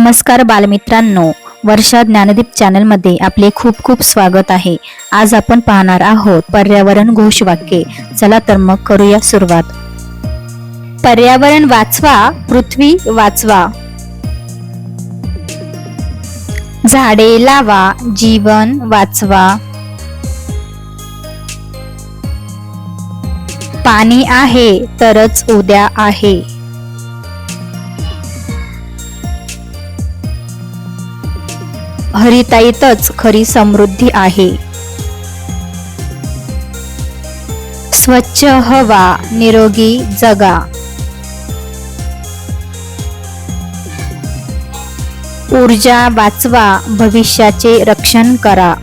नमस्कार बालमित्रांनो. वर्षा ज्ञानदीप चॅनलमध्ये आपले खूप खूप स्वागत आहे. आज आपण पाहणार आहोत पर्यावरण घोषवाक्ये. चला तर मग करूया सुरुवात. पर्यावरण वाचवा पृथ्वी वाचवा. झाडे लावा जीवन वाचवा. पाणी आहे तरच उद्या आहे. हरिताईतच खरी समृद्धी आहे. स्वच्छ हवा निरोगी जगा. ऊर्जा वाचवा भविष्याचे रक्षण करा.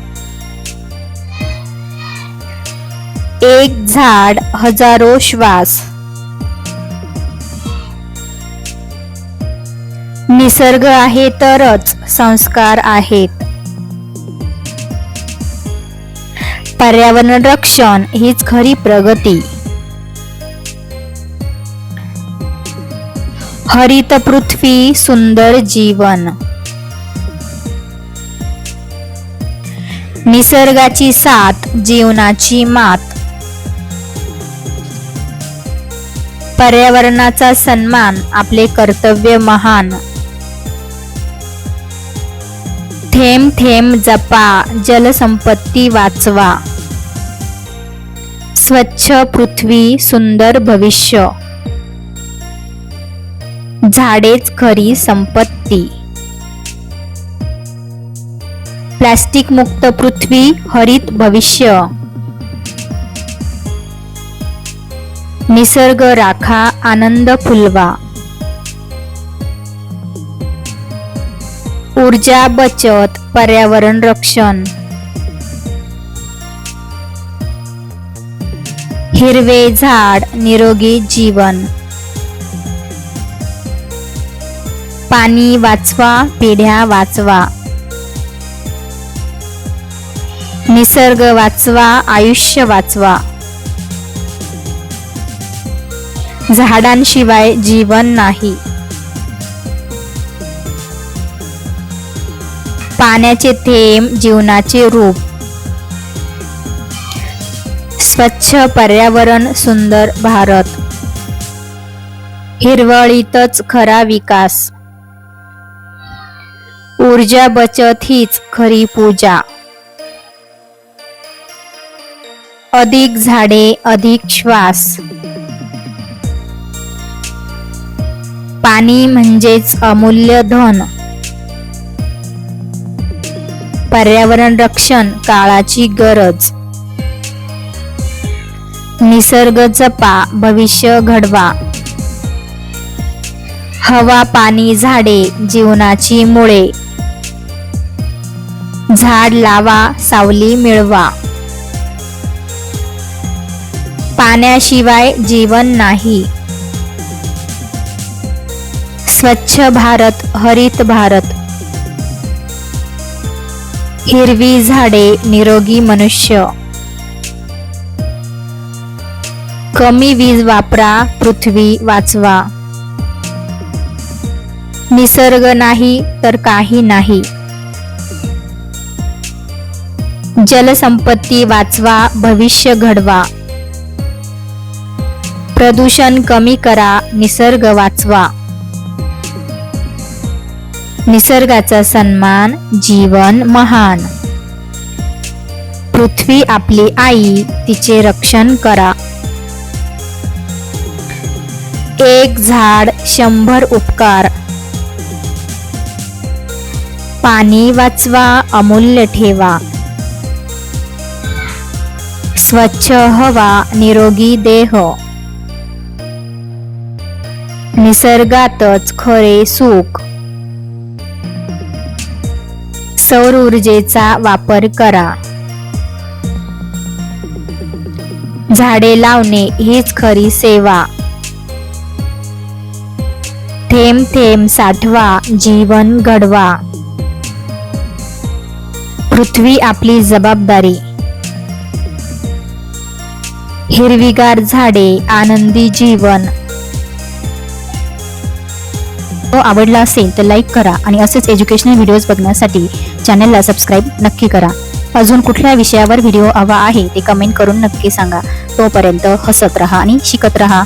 एक झाड हजारो श्वास. निसर्ग आहे तरच संस्कार आहेत. पर्यावरण रक्षण हीच खरी प्रगती. हरित पृथ्वी सुंदर जीवन. निसर्गाची साथ जीवनाची मात. पर्यावरणाचा सन्मान आपले कर्तव्य महान. थेंब थेंब जपा जलसंपत्ती वाचवा. स्वच्छ पृथ्वी सुंदर भविष्य. झाडेच खरी संपत्ती. प्लास्टिक मुक्त पृथ्वी हरित भविष्य. निसर्ग राखा आनंद फुलवा. ऊर्जा बचत पर्यावरण रक्षण. हिरवे झाड निरोगी जीवन. पाणी वाचवा पिढ्या वाचवा. निसर्ग वाचवा आयुष्य वाचवा. झाडांशिवाय जीवन नाही. पाण्याचे थेंब जीवनाचे रूप. स्वच्छ पर्यावरण सुंदर भारत. हिरवळीतच खरा विकास. ऊर्जा बचत हीच खरी पूजा. अधिक झाडे अधिक श्वास. पाणी म्हणजेच अमूल्य धन. पर्यावरण रक्षण काळाची गरज. निसर्ग जपा भविष्य घडवा. हवा पाणी झाडे जीवनाची मुळे. झाड लावा सावली मिळवा. पाण्याशिवाय जीवन नाही. स्वच्छ भारत हरित भारत. हिरवी झाडे निरोगी मनुष्य. कमी वीज वापरा पृथ्वी वाचवा. निसर्ग नाही तर काही नाही. जलसंपत्ती वाचवा भविष्य घडवा. प्रदूषण कमी करा निसर्ग वाचवा. निसर्गाचा सन्मान जीवन महान. पृथ्वी आपली आई तिचे रक्षण करा. एक झाड शंभर उपकार. पाणी वाचवा अमूल्य ठेवा. स्वच्छ हवा निरोगी देह. निसर्गातच खरे सुख. सौर ऊर्जेचा वापर करा. झाडे लावणे हीच खरी सेवा. थेंब थेंब साठवा जीवन घडवा. पृथ्वी आपली जबाबदारी. हिरवीगार झाडे आनंदी जीवन. तो आवडला असेल तर लाईक करा आणि असेच एज्युकेशनल व्हिडिओज बघण्यासाठी चॅनलला सबस्क्राईब नक्की करा. अजून कुठल्या विषयावर व्हिडिओ हवा आहे ते कमेंट करून नक्की सांगा. तोपर्यंत हसत रहा आणि शिकत रहा.